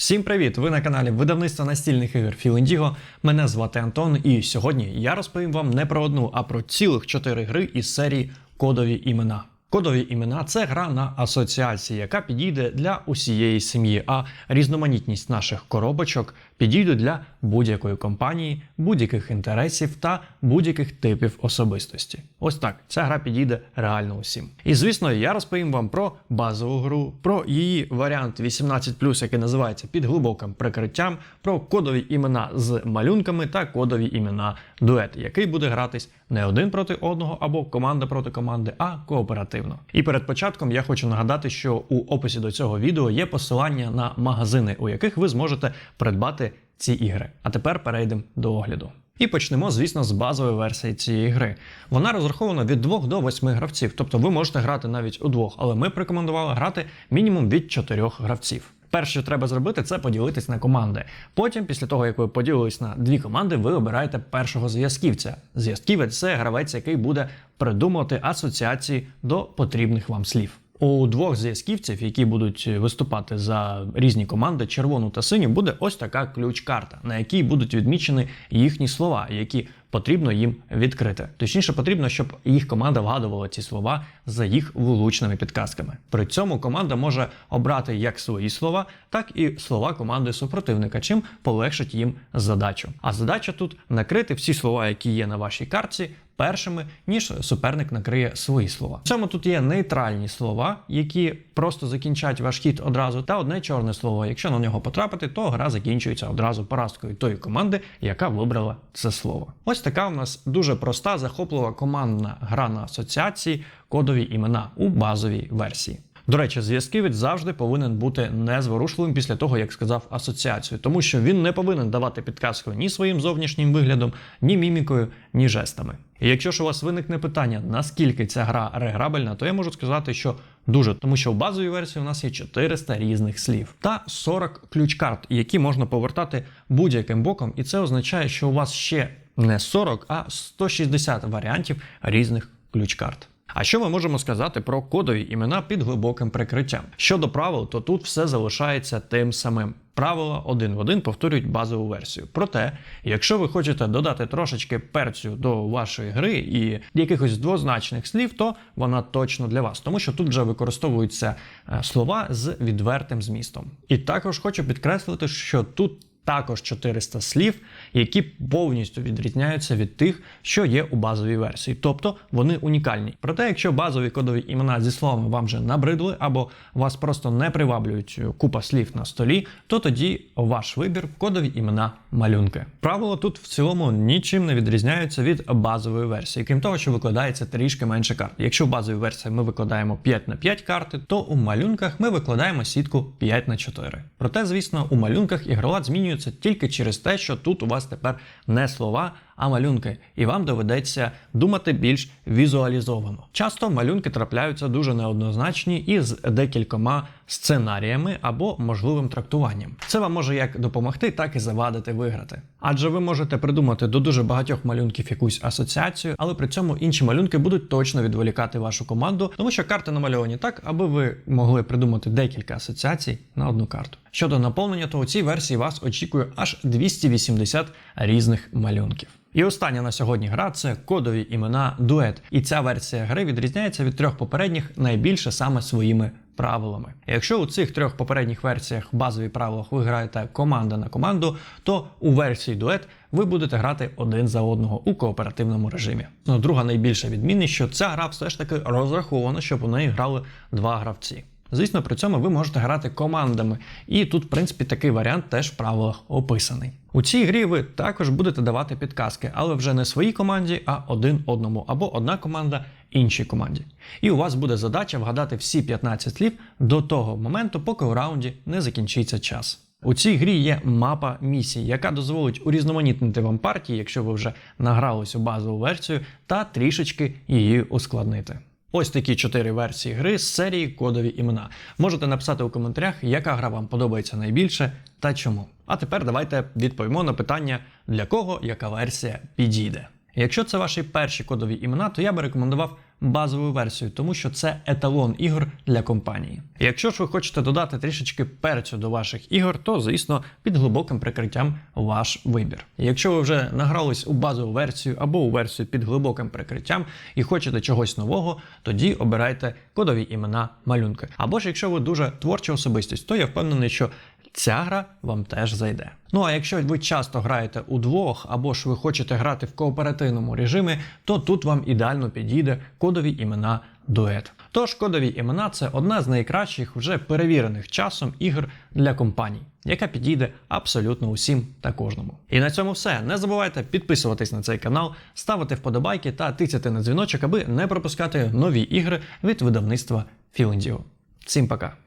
Всім привіт! Ви на каналі видавництва настільних ігор Філендіго. Мене звати Антон, і сьогодні я розповім вам не про одну, а про цілих чотири гри із серії Кодові імена. Кодові імена це гра на асоціації, яка підійде для усієї сім'ї, а різноманітність наших коробочок підійде для будь-якої компанії, будь-яких інтересів та будь-яких типів особистості. Ось так ця гра підійде реально усім. І звісно, я розповім вам про базову гру, про її варіант 18+, який називається під глибоким прикриттям, про кодові імена з малюнками та кодові імена дует, який буде гратись не один проти одного або команда проти команди, а кооперативно. І перед початком я хочу нагадати, що у описі до цього відео є посилання на магазини, у яких ви зможете придбати ці ігри. А тепер перейдемо до огляду. І почнемо, звісно, з базової версії цієї гри. Вона розрахована від 2 до 8 гравців, тобто ви можете грати навіть у двох, але ми б рекомендували грати мінімум від 4 гравців. Перше, що треба зробити, це поділитись на команди. Потім, після того, як ви поділились на дві команди, ви обираєте першого зв'язківця. Зв'язківець це гравець, який буде придумувати асоціації до потрібних вам слів. У двох зв'язківців, які будуть виступати за різні команди, червону та синю, буде ось така ключ-карта, на якій будуть відмічені їхні слова, які потрібно їм відкрити. Точніше, потрібно, щоб їх команда вгадувала ці слова за їх влучними підказками. При цьому команда може обрати як свої слова, так і слова команди супротивника, чим полегшить їм задачу. А задача тут накрити всі слова, які є на вашій картці, першими, ніж суперник накриє свої слова. В цьому тут є нейтральні слова, які просто закінчать ваш хід одразу, та одне чорне слово. Якщо на нього потрапити, то гра закінчується одразу поразкою тої команди, яка вибрала це слово. Ось така у нас дуже проста, захоплива командна гра на асоціації, кодові імена у базовій версії. До речі, зв'язківець завжди повинен бути незворушливим після того, як сказав асоціацію, тому що він не повинен давати підказку ні своїм зовнішнім виглядом, ні мімікою, ні жестами. І якщо ж у вас виникне питання, наскільки ця гра реграбельна, то я можу сказати, що дуже, тому що в базовій версії у нас є 400 різних слів та 40 ключ-карт, які можна повертати будь-яким боком, і це означає, що у вас ще не 40, а 160 варіантів різних ключ-карт. А що ми можемо сказати про кодові імена під глибоким прикриттям? Щодо правил, то тут все залишається тим самим. Правила один в один повторюють базову версію. Проте, якщо ви хочете додати трошечки перцю до вашої гри і якихось двозначних слів, то вона точно для вас, тому що тут вже використовуються е, слова з відвертим змістом. І також хочу підкреслити, що тут також 400 слів, які повністю відрізняються від тих, що є у базовій версії, тобто вони унікальні. Проте, якщо базові кодові імена зі словами вам вже набридли, або вас просто не приваблюють купа слів на столі, то тоді ваш вибір кодові імена малюнки. Правила тут в цілому нічим не відрізняються від базової версії, крім того, що викладається трішки менше карт. Якщо в базовій версії ми викладаємо 5 на 5 карти, то у малюнках ми викладаємо сітку 5 на 4. Проте, звісно, у малюнках ігролад змінюється тільки через те, що тут у вас тепер не слова, а малюнки, і вам доведеться думати більш візуалізовано. Часто малюнки трапляються дуже неоднозначні і з декількома сценаріями або можливим трактуванням. Це вам може як допомогти, так і завадити виграти. Адже ви можете придумати до дуже багатьох малюнків якусь асоціацію, але при цьому інші малюнки будуть точно відволікати вашу команду, тому що карти намальовані так, аби ви могли придумати декілька асоціацій на одну карту. Щодо наповнення, то у цій версії вас очікує аж 280 різних малюнків. І остання на сьогодні гра це кодові імена дует. І ця версія гри відрізняється від трьох попередніх найбільше саме своїми правилами. Якщо у цих трьох попередніх версіях базові правилах ви граєте команда на команду, то у версії дует ви будете грати один за одного у кооперативному режимі. Ну, друга найбільша відмінність, що ця гра все ж таки розрахована, щоб у неї грали два гравці. Звісно, при цьому ви можете грати командами, і тут, в принципі, такий варіант теж в правилах описаний. У цій грі ви також будете давати підказки, але вже не своїй команді, а один одному, або одна команда іншій команді. І у вас буде задача вгадати всі 15 слів до того моменту, поки у раунді не закінчиться час. У цій грі є мапа місій, яка дозволить урізноманітнити вам партії, якщо ви вже награлись у базову версію, та трішечки її ускладнити. Ось такі чотири версії гри з серії кодові імена. Можете написати у коментарях, яка гра вам подобається найбільше та чому. А тепер давайте відповімо на питання, для кого яка версія підійде. Якщо це ваші перші кодові імена, то я би рекомендував базову версію, тому що це еталон ігор для компанії. Якщо ж ви хочете додати трішечки перцю до ваших ігор, то звісно під глибоким прикриттям ваш вибір. Якщо ви вже награлись у базову версію або у версію під глибоким прикриттям і хочете чогось нового, тоді обирайте кодові імена малюнки. Або ж якщо ви дуже творча особистість, то я впевнений, що ця гра вам теж зайде. Ну а якщо ви часто граєте удвох, або ж ви хочете грати в кооперативному режимі, то тут вам ідеально підійде кодові імена дует. Тож кодові імена це одна з найкращих вже перевірених часом ігр для компаній, яка підійде абсолютно усім та кожному. І на цьому все. Не забувайте підписуватись на цей канал, ставити вподобайки та тицяти на дзвіночок, аби не пропускати нові ігри від видавництва Філіндіо. Всім пока!